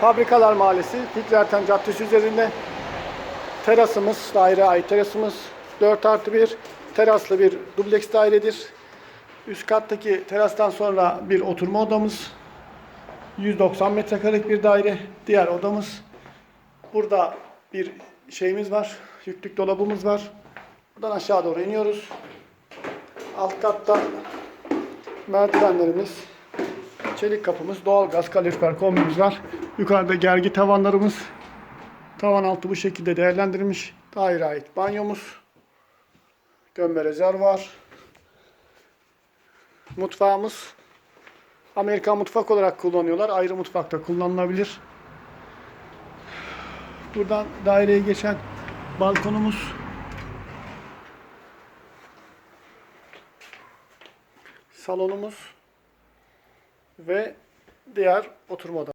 Fabrikalar Mahallesi, Fikri Erten Caddesi üzerinde. Terasımız, daire ait terasımız 4 artı 1 teraslı bir dubleks dairedir. Üst kattaki terastan sonra bir oturma odamız. 190 metrekarelik bir daire. Diğer odamız. Burada bir şeyimiz var. Yüklük dolabımız var. Buradan aşağı doğru iniyoruz. Alt katta merdivenlerimiz, çelik kapımız, doğalgaz, kalorifer kombimiz var. Yukarıda gergi tavanlarımız. Tavan altı bu şekilde değerlendirilmiş. Daire ait banyomuz. Gömme rezervuar. Mutfağımız. Amerikan mutfak olarak kullanıyorlar. Ayrı mutfakta kullanılabilir. Buradan daireye geçen balkonumuz. Salonumuz ve diğer oturma odamız.